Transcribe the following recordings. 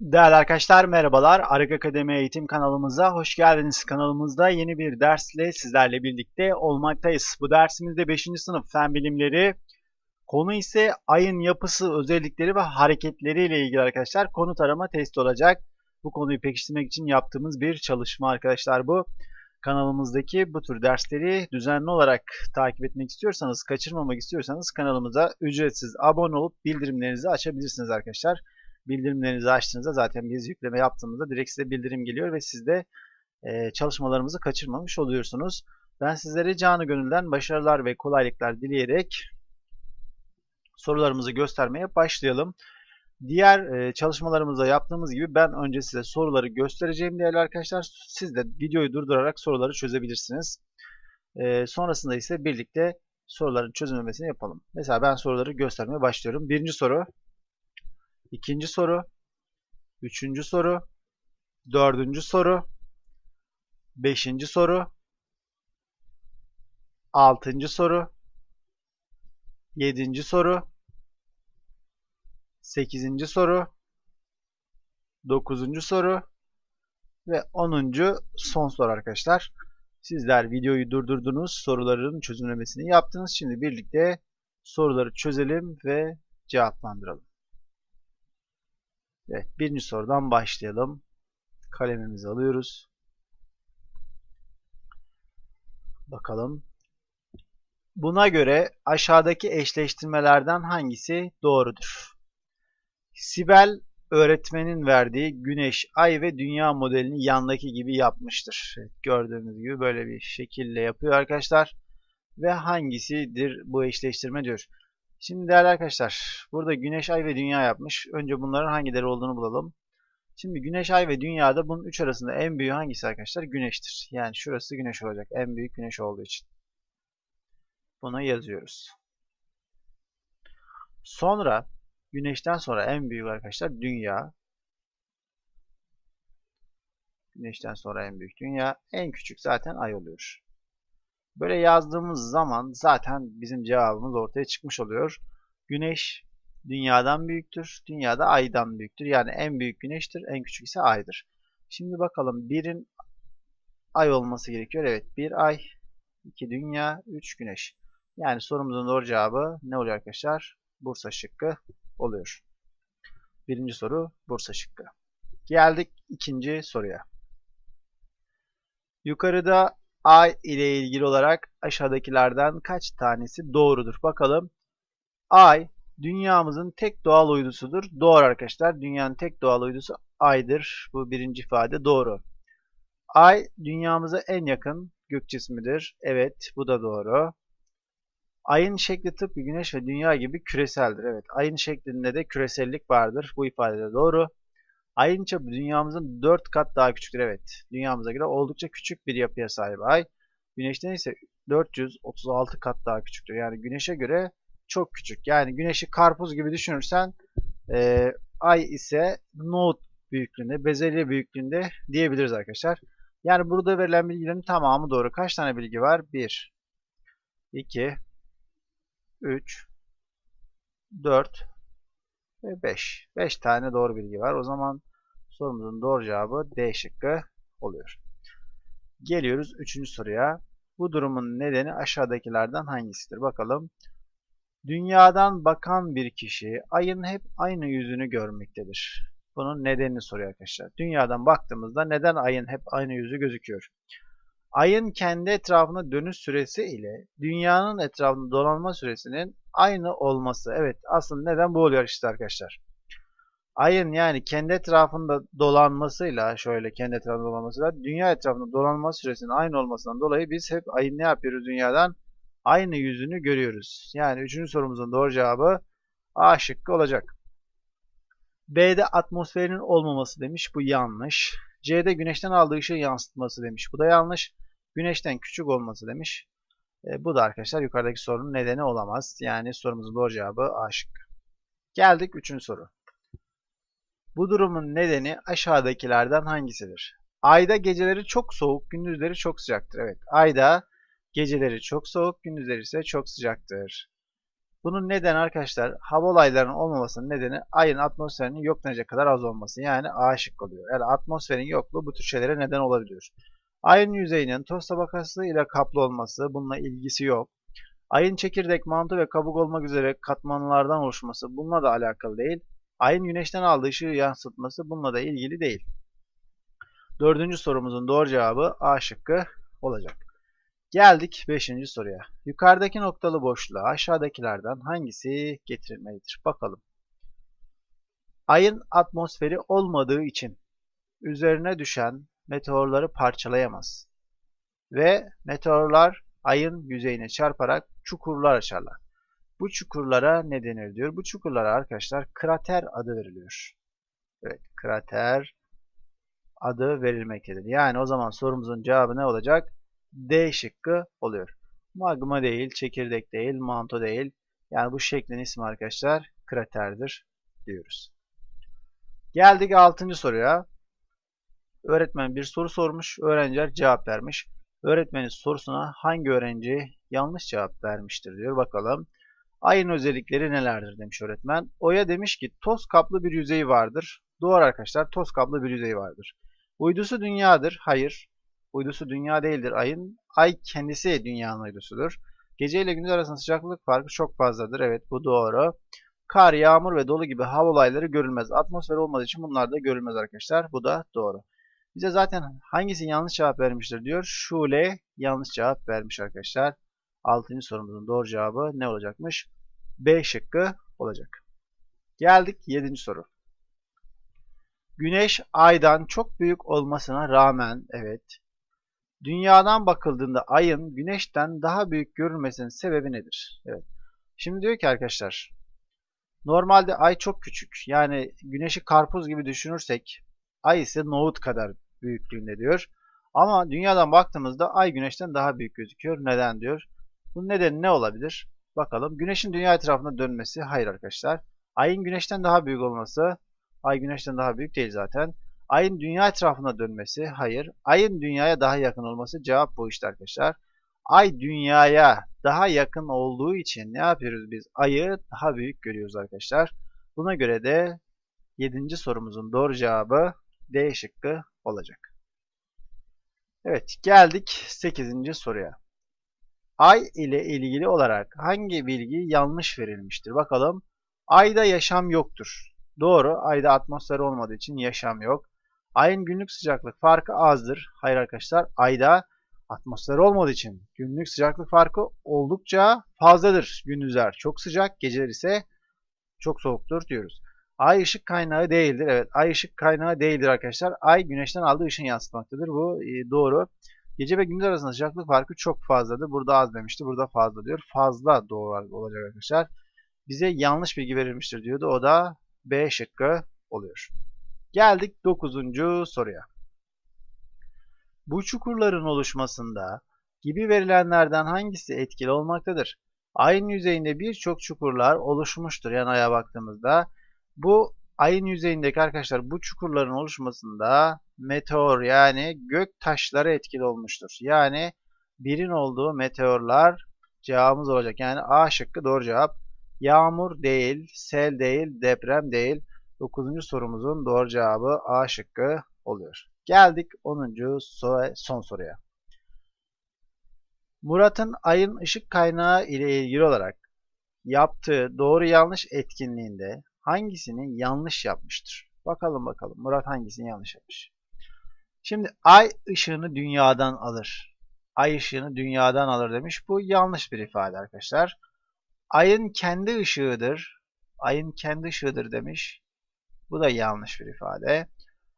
Değerli arkadaşlar merhabalar. Arık Akademi Eğitim kanalımıza hoş geldiniz. Kanalımızda yeni bir dersle sizlerle birlikte olmaktayız. Bu dersimizde 5. sınıf fen bilimleri konu ise ayın yapısı, özellikleri ve hareketleri ile ilgili arkadaşlar konut arama testi olacak. Bu konuyu pekiştirmek için yaptığımız bir çalışma arkadaşlar bu. Kanalımızdaki bu tür dersleri düzenli olarak takip etmek istiyorsanız, kaçırmamak istiyorsanız kanalımıza ücretsiz abone olup bildirimlerinizi açabilirsiniz arkadaşlar bildirimlerinizi açtığınızda zaten biz yükleme yaptığımızda direkt size bildirim geliyor ve siz de e, çalışmalarımızı kaçırmamış oluyorsunuz. Ben sizlere canı gönülden başarılar ve kolaylıklar dileyerek sorularımızı göstermeye başlayalım. Diğer e, çalışmalarımızda yaptığımız gibi ben önce size soruları göstereceğim değerli arkadaşlar. Siz de videoyu durdurarak soruları çözebilirsiniz. E, sonrasında ise birlikte soruların çözümlemesini yapalım. Mesela ben soruları göstermeye başlıyorum. Birinci soru İkinci soru, üçüncü soru, dördüncü soru, beşinci soru, altıncı soru, yedinci soru, sekizinci soru, dokuzuncu soru. Ve onuncu son soru arkadaşlar. Sizler videoyu durdurdunuz, soruların çözümlemesini yaptınız. Şimdi birlikte soruları çözelim ve cevaplandıralım. Evet, birinci sorudan başlayalım. Kalemimizi alıyoruz. Bakalım. Buna göre aşağıdaki eşleştirmelerden hangisi doğrudur? Sibel öğretmenin verdiği güneş, ay ve dünya modelini yandaki gibi yapmıştır. Evet, gördüğünüz gibi böyle bir şekilde yapıyor arkadaşlar. Ve hangisidir bu eşleştirme diyor. Şimdi değerli arkadaşlar, burada Güneş, Ay ve Dünya yapmış. Önce bunların hangileri olduğunu bulalım. Şimdi Güneş, Ay ve Dünya'da bunun üç arasında en büyüğü hangisi arkadaşlar? Güneş'tir. Yani şurası Güneş olacak. En büyük Güneş olduğu için. Bunu yazıyoruz. Sonra Güneş'ten sonra en büyük arkadaşlar Dünya. Güneş'ten sonra en büyük Dünya. En küçük zaten Ay oluyor. Böyle yazdığımız zaman zaten bizim cevabımız ortaya çıkmış oluyor. Güneş dünyadan büyüktür. Dünya da aydan büyüktür. Yani en büyük güneştir. En küçük ise aydır. Şimdi bakalım birin ay olması gerekiyor. Evet bir ay, iki dünya, üç güneş. Yani sorumuzun doğru cevabı ne oluyor arkadaşlar? Bursa şıkkı oluyor. Birinci soru Bursa şıkkı. Geldik ikinci soruya. Yukarıda Ay ile ilgili olarak aşağıdakilerden kaç tanesi doğrudur? Bakalım. Ay dünyamızın tek doğal uydusudur. Doğru arkadaşlar. Dünyanın tek doğal uydusu Ay'dır. Bu birinci ifade doğru. Ay dünyamıza en yakın gök cismidir. Evet bu da doğru. Ayın şekli tıpkı güneş ve dünya gibi küreseldir. Evet ayın şeklinde de küresellik vardır. Bu ifade de doğru. Ayın çapı dünyamızın 4 kat daha küçüktür. Evet. Dünyamıza göre oldukça küçük bir yapıya sahip ay. Güneşten ise 436 kat daha küçüktür. Yani güneşe göre çok küçük. Yani güneşi karpuz gibi düşünürsen e, ay ise nohut büyüklüğünde, bezelye büyüklüğünde diyebiliriz arkadaşlar. Yani burada verilen bilgilerin tamamı doğru. Kaç tane bilgi var? 1, 2, 3, 4, ve 5. 5 tane doğru bilgi var. O zaman sorumuzun doğru cevabı D şıkkı oluyor. Geliyoruz 3. soruya. Bu durumun nedeni aşağıdakilerden hangisidir? Bakalım. Dünyadan bakan bir kişi ayın hep aynı yüzünü görmektedir. Bunun nedenini soruyor arkadaşlar. Dünyadan baktığımızda neden ayın hep aynı yüzü gözüküyor? Ayın kendi etrafına dönüş süresi ile dünyanın etrafında dolanma süresinin aynı olması. Evet aslında neden bu oluyor işte arkadaşlar. Ayın yani kendi etrafında dolanmasıyla şöyle kendi etrafında dolanmasıyla dünya etrafında dolanma süresinin aynı olmasından dolayı biz hep ayın ne yapıyoruz dünyadan? Aynı yüzünü görüyoruz. Yani üçüncü sorumuzun doğru cevabı A şıkkı olacak. B'de atmosferin olmaması demiş. Bu yanlış. C'de güneşten aldığı ışığı yansıtması demiş. Bu da yanlış. Güneşten küçük olması demiş. E, bu da arkadaşlar yukarıdaki sorunun nedeni olamaz. Yani sorumuzun doğru cevabı A şıkkı. Geldik 3. soru. Bu durumun nedeni aşağıdakilerden hangisidir? Ayda geceleri çok soğuk, gündüzleri çok sıcaktır. Evet, ayda geceleri çok soğuk, gündüzleri ise çok sıcaktır. Bunun nedeni arkadaşlar hava olaylarının olmamasının nedeni ayın atmosferinin yok kadar az olması. Yani A şık oluyor. Yani atmosferin yokluğu bu tür şeylere neden olabiliyor. Ayın yüzeyinin toz tabakası ile kaplı olması bununla ilgisi yok. Ayın çekirdek, mantı ve kabuk olmak üzere katmanlardan oluşması bununla da alakalı değil. Ayın güneşten aldığı ışığı yansıtması bununla da ilgili değil. Dördüncü sorumuzun doğru cevabı A şıkkı olacak. Geldik 5. soruya. Yukarıdaki noktalı boşluğa aşağıdakilerden hangisi getirilmelidir? Bakalım. Ayın atmosferi olmadığı için üzerine düşen meteorları parçalayamaz. Ve meteorlar ayın yüzeyine çarparak çukurlar açarlar. Bu çukurlara ne denir diyor? Bu çukurlara arkadaşlar krater adı veriliyor. Evet, krater adı verilmektedir. Yani o zaman sorumuzun cevabı ne olacak? D şıkkı oluyor. Magma değil, çekirdek değil, manto değil. Yani bu şeklin ismi arkadaşlar kraterdir diyoruz. Geldik 6. soruya. Öğretmen bir soru sormuş, öğrenciler cevap vermiş. Öğretmenin sorusuna hangi öğrenci yanlış cevap vermiştir diyor. Bakalım. Ayın özellikleri nelerdir demiş öğretmen. Oya demiş ki toz kaplı bir yüzeyi vardır. Doğru arkadaşlar toz kaplı bir yüzeyi vardır. Uydusu dünyadır. Hayır. Uydusu dünya değildir ayın. Ay kendisi dünyanın uydusudur. Gece ile gündüz arasında sıcaklık farkı çok fazladır. Evet bu doğru. Kar, yağmur ve dolu gibi hava olayları görülmez. Atmosfer olmadığı için bunlar da görülmez arkadaşlar. Bu da doğru. Bize zaten hangisi yanlış cevap vermiştir diyor. Şule yanlış cevap vermiş arkadaşlar. Altıncı sorumuzun doğru cevabı ne olacakmış? B şıkkı olacak. Geldik yedinci soru. Güneş aydan çok büyük olmasına rağmen evet dünyadan bakıldığında ayın güneşten daha büyük görülmesinin sebebi nedir? Evet. Şimdi diyor ki arkadaşlar normalde ay çok küçük. Yani güneşi karpuz gibi düşünürsek ay ise nohut kadar büyüklüğünde diyor. Ama dünyadan baktığımızda ay güneşten daha büyük gözüküyor. Neden diyor? Bunun nedeni ne olabilir? Bakalım. Güneşin dünya etrafında dönmesi. Hayır arkadaşlar. Ayın güneşten daha büyük olması. Ay güneşten daha büyük değil zaten. Ayın dünya etrafında dönmesi. Hayır. Ayın dünyaya daha yakın olması. Cevap bu işte arkadaşlar. Ay dünyaya daha yakın olduğu için ne yapıyoruz biz? Ayı daha büyük görüyoruz arkadaşlar. Buna göre de 7. sorumuzun doğru cevabı D şıkkı olacak. Evet geldik 8. soruya. Ay ile ilgili olarak hangi bilgi yanlış verilmiştir? Bakalım. Ayda yaşam yoktur. Doğru. Ayda atmosfer olmadığı için yaşam yok. Ayın günlük sıcaklık farkı azdır. Hayır arkadaşlar. Ayda atmosfer olmadığı için günlük sıcaklık farkı oldukça fazladır. Gündüzler çok sıcak, geceler ise çok soğuktur diyoruz. Ay ışık kaynağı değildir. Evet, ay ışık kaynağı değildir arkadaşlar. Ay güneşten aldığı ışın yansıtmaktadır. Bu e, doğru. Gece ve gündüz arasında sıcaklık farkı çok fazladır. Burada az demişti. Burada fazla diyor. Fazla doğru olacak arkadaşlar. Bize yanlış bilgi verilmiştir diyordu. O da B şıkkı oluyor. Geldik 9. soruya. Bu çukurların oluşmasında gibi verilenlerden hangisi etkili olmaktadır? Ayın yüzeyinde birçok çukurlar oluşmuştur. Yani aya baktığımızda bu ayın yüzeyindeki arkadaşlar bu çukurların oluşmasında meteor yani gök taşları etkili olmuştur. Yani birin olduğu meteorlar cevabımız olacak. Yani A şıkkı doğru cevap. Yağmur değil, sel değil, deprem değil. 9. sorumuzun doğru cevabı A şıkkı oluyor. Geldik 10. son soruya. Murat'ın ayın ışık kaynağı ile ilgili olarak yaptığı doğru yanlış etkinliğinde hangisini yanlış yapmıştır? Bakalım bakalım Murat hangisini yanlış yapmış? Şimdi ay ışığını dünyadan alır. Ay ışığını dünyadan alır demiş. Bu yanlış bir ifade arkadaşlar. Ayın kendi ışığıdır. Ayın kendi ışığıdır demiş. Bu da yanlış bir ifade.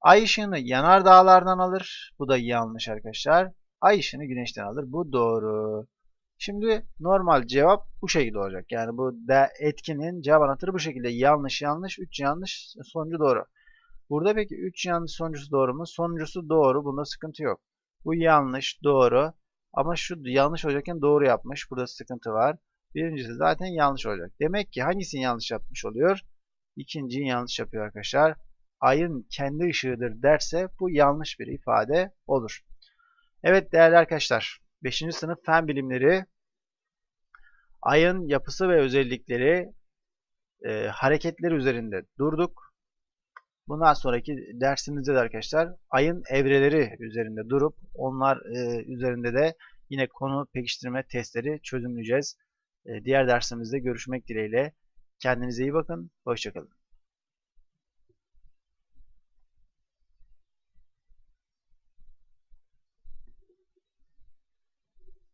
Ay ışığını yanar dağlardan alır. Bu da yanlış arkadaşlar. Ay ışığını güneşten alır. Bu doğru. Şimdi normal cevap bu şekilde olacak. Yani bu de etkinin cevap anahtarı bu şekilde. Yanlış yanlış, 3 yanlış, sonucu doğru. Burada peki 3 yanlış sonuncusu doğru mu? Sonuncusu doğru. Bunda sıkıntı yok. Bu yanlış, doğru. Ama şu yanlış olacakken doğru yapmış. Burada sıkıntı var. Birincisi zaten yanlış olacak. Demek ki hangisini yanlış yapmış oluyor? İkinciyi yanlış yapıyor arkadaşlar. Ayın kendi ışığıdır derse bu yanlış bir ifade olur. Evet değerli arkadaşlar. 5. sınıf fen bilimleri Ayın yapısı ve özellikleri, e, hareketleri üzerinde durduk. Bundan sonraki dersimizde de arkadaşlar ayın evreleri üzerinde durup onlar e, üzerinde de yine konu pekiştirme testleri çözümleyeceğiz. E, diğer dersimizde görüşmek dileğiyle. Kendinize iyi bakın. Hoşçakalın.